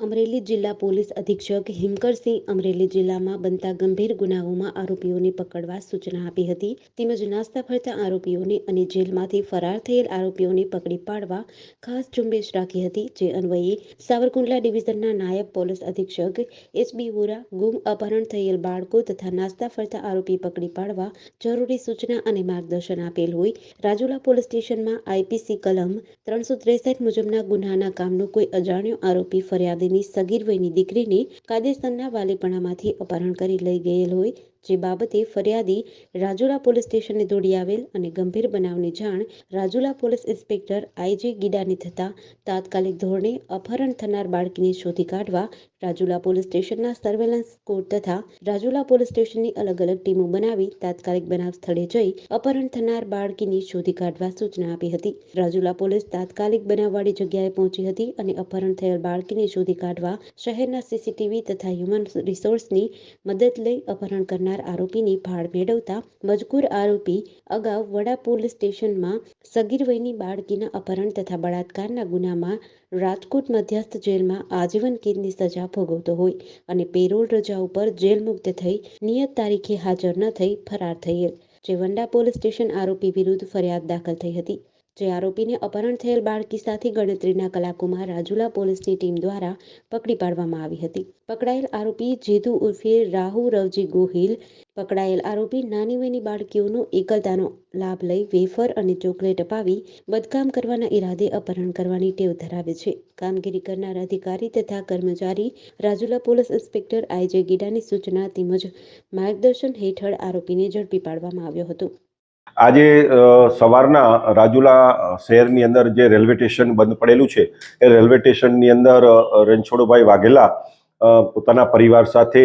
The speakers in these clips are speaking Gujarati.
અમરેલી જિલ્લા પોલીસ અધિક્ષક હિમકરસિંહ અમરેલી જિલ્લામાં બનતા ગંભીર ગુનાઓમાં આરોપીઓને પકડવા સૂચના આપી હતી. તેમજ નાસ્તા ફરતા આરોપીઓને અને જેલમાંથી ફરાર થયેલ આરોપીઓને પકડી પાડવા ખાસ ઝુંબેશ રાખી હતી, જે અન્વયે સાવરકુંડલા ડિવિઝનના નાયબ પોલીસ અધિક્ષક એસબી વોરા ગુમ અપહરણ થયેલ બાળકો તથા નાસ્તા ફરતા આરોપી પકડી પાડવા જરૂરી સૂચના અને માર્ગદર્શન આપેલ હોય. રાજુલા પોલીસ સ્ટેશનમાં આઈપીસી કલમ ત્રણસો ત્રેસઠ મુજબના ગુનાના કામનો કોઈ અજાણ્યો આરોપી ફરિયાદીની સગીર વયની દીકરીને કાયદેસરના વાલીપણામાંથી અપહરણ કરી લઈ ગયેલ હોય જે બાબતે ફરિયાદી રાજુલા પોલીસ સ્ટેશને દોડી આવેલ અને ગંભીર બનાવની જાણ Rajula police inspector I G ગીડાને થતાં તાત્કાલિક ધોરણે અપહરણ થનાર બાળકીને શોધી કાઢવા રાજુલા પોલીસ સ્ટેશનના સર્વેલન્સ કોર્ટ તથા રાજુલા પોલીસ સ્ટેશનની અલગ અલગ ટીમો બનાવી તાત્કાલિક બનાવ સ્થળે જઈ અપહરણ થનાર બાળકીની શોધી કાઢવા સૂચના આપી હતી. રાજુલા પોલીસ તાત્કાલિક બનાવવાળી જગ્યાએ પહોંચી હતી અને અપહરણ થયેલ બાળકીને શોધી કાઢવા શહેરના સીસીટીવી તથા હ્યુમન રિસોર્સની મદદ લઈ અપહરણ કરનાર આરોપીની ભાળ મેળવતા મજકૂર આરોપી અગાઉ વડા પોલીસ સ્ટેશનમાં સગીર વયની બાળકીના અપહરણ તથા બળાત્કારના ગુનામાં રાજકોટ મધ્યસ્થ જેલમાં આજીવન કેદની સજા ભોગવતો હોય અને પેરોલ રજા ઉપર જેલ મુક્ત થઈ નિયત તારીખે હાજર ન થઈ ફરાર થયેલ. જે વંડા પોલીસ સ્ટેશન આરોપી વિરુદ્ધ ફરિયાદ દાખલ થઈ હતી. જે આરોપીને અપહરણ થયેલ બાળકી સાથે ગણતરીના કલાકોમાં રાજુલા પોલીસની ટીમ દ્વારા પકડી પાડવામાં આવી હતી. પકડાયેલ આરોપી જેતુ ઉર્ફે રાહુ રવજી ગોહિલ, પકડાયેલ આરોપી નાની વયની બાળકીઓનો એકલતાનો લાભ લઈ વેફર અને ચોકલેટ અપાવી બદકામ કરવાના ઈરાદે અપહરણ કરવાની ટેવ ધરાવે છે. કામગીરી કરનાર અધિકારી તથા કર્મચારી Rajula police inspector I J ગીડાની સૂચના તેમજ માર્ગદર્શન હેઠળ આરોપીને ઝડપી પાડવામાં આવ્યો હતો. આજે સવારના રાજુલા શહેરની અંદર જે રેલવે સ્ટેશન બંધ પડેલું છે, એ રેલવે સ્ટેશનની અંદર રણછોડભાઈ વાઘેલા પોતાના પરિવાર સાથે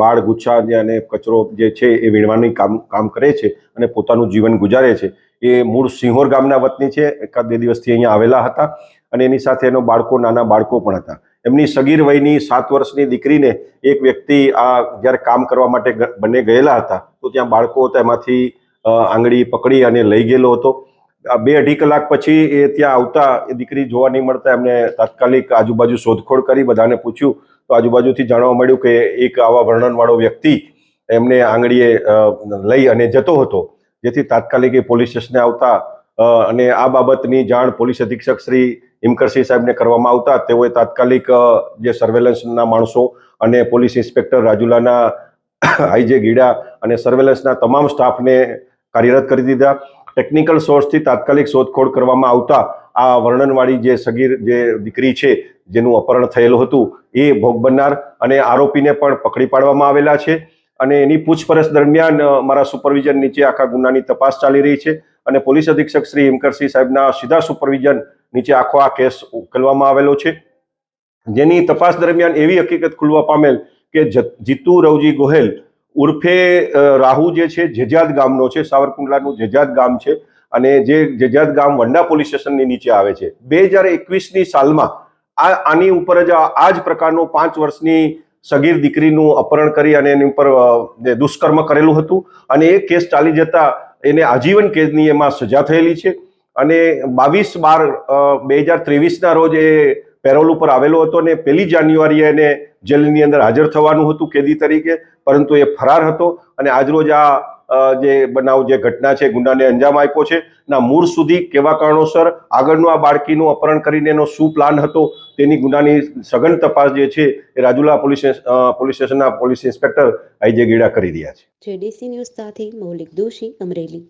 વાળ ગુચ્છા અને કચરો જે છે એ વીણવાની કામ કામ કરે છે અને પોતાનું જીવન ગુજારે છે. એ મૂળ સિંહોર ગામના વતની છે, એકાદ બે દિવસથી અહીંયા આવેલા હતા અને એની સાથે એનો બાળકો, નાના બાળકો પણ હતા. એમની સગીર વયની સાત વર્ષની દીકરીને એક વ્યક્તિ આ જ્યારે કામ કરવા માટે બંને ગયેલા હતા, તો ત્યાં બાળકો હતા, એમાંથી આંગળી પકડી અને લઈ ગયેલો હતો. બે અઢી કલાક પછી એ ત્યાં આવતા એ દીકરી જોવા નહીં મળતા એમને તાત્કાલિક આજુબાજુ શોધખોળ કરી. બધાને પૂછ્યું તો આજુબાજુથી જાણવા મળ્યું કે એક આવા વર્ણનવાળો વ્યક્તિ એમને આંગળીએ લઈ અને જતો હતો. જેથી તાત્કાલિક એ પોલીસ સ્ટેશને આવતા અને આ બાબતની જાણ પોલીસ અધિક્ષક શ્રી ઇમકરસિંહ સાહેબને કરવામાં આવતા તેઓએ તાત્કાલિક જે સર્વેલન્સના માણસો અને પોલીસ ઇન્સ્પેક્ટર રાજુલાના આઈજે ગીડા અને સર્વેલન્સના તમામ સ્ટાફને કાર્યરત કરી દીધા. ટેકનિકલ સોર્સથી તાત્કાલિક શોધખોળ કરવામાં આવતા આ વર્ણનવાળી જે સગીર, જે દીકરી છે, જેનું અપહરણ થયેલું હતું, એ ભોગ બનનાર અને આરોપીને પણ પકડી પાડવામાં આવેલા છે. અને એની પૂછપરછ દરમિયાન મારા સુપરવિઝન નીચે આખા ગુનાની તપાસ ચાલી રહી છે અને પોલીસ અધિક્ષક શ્રી હિમકરસિંહ સાહેબના સીધા સુપરવિઝન નીચે આખો આ કેસ ઉકેલવામાં આવેલો છે. જેની તપાસ દરમિયાન એવી હકીકત ખુલવા પામેલ કે જીતુ રવજી ગોહેલ ઉર્ફે રાહુ જે છે, જેજાદ ગામનો છે, સાવરકુંડલાનું જેજાદ ગામ છે અને જે જેજાદ ગામ વંડા પોલીસ સ્ટેશનની નીચે આવે છે. બે હજાર એકવીસની સાલમાં આ, આની ઉપર જ આ જ પ્રકારનું પાંચ વર્ષની સગીર દીકરીનું અપહરણ કરી અને એની ઉપર દુષ્કર્મ કરેલું હતું અને એ કેસ ચાલી જતા એને આજીવન કેદની એમાં સજા થયેલી છે. અને બાવીસ બાર બે હજાર ત્રેવીસના રોજ એ પેરોલ ઉપર આવેલો હતો અને પહેલી જાન્યુઆરીએ એને જેલની અંદર હાજર થવાનું હતું કેદી તરીકે, પરંતુ એ ફરાર હતો અને આજરોજ આ જે બનાવ, જે ઘટના છે, ગુનાને અંજામ આપ્યો છે, ના મૂળ સુધી કેવા કારણોસર આગળનું આ બાળકીનું અપહરણ કરીને એનો શું પ્લાન હતો તેની ગુનાની સઘન તપાસ જે છે એ રાજુલા પોલીસ પોલીસ સ્ટેશનના પોલીસ ઇન્સ્પેક્ટર આઈજે ગીડા કરી રહ્યા છે. જેડીસી ન્યૂઝ સાથે મૌલિક દોશી અમરેલી.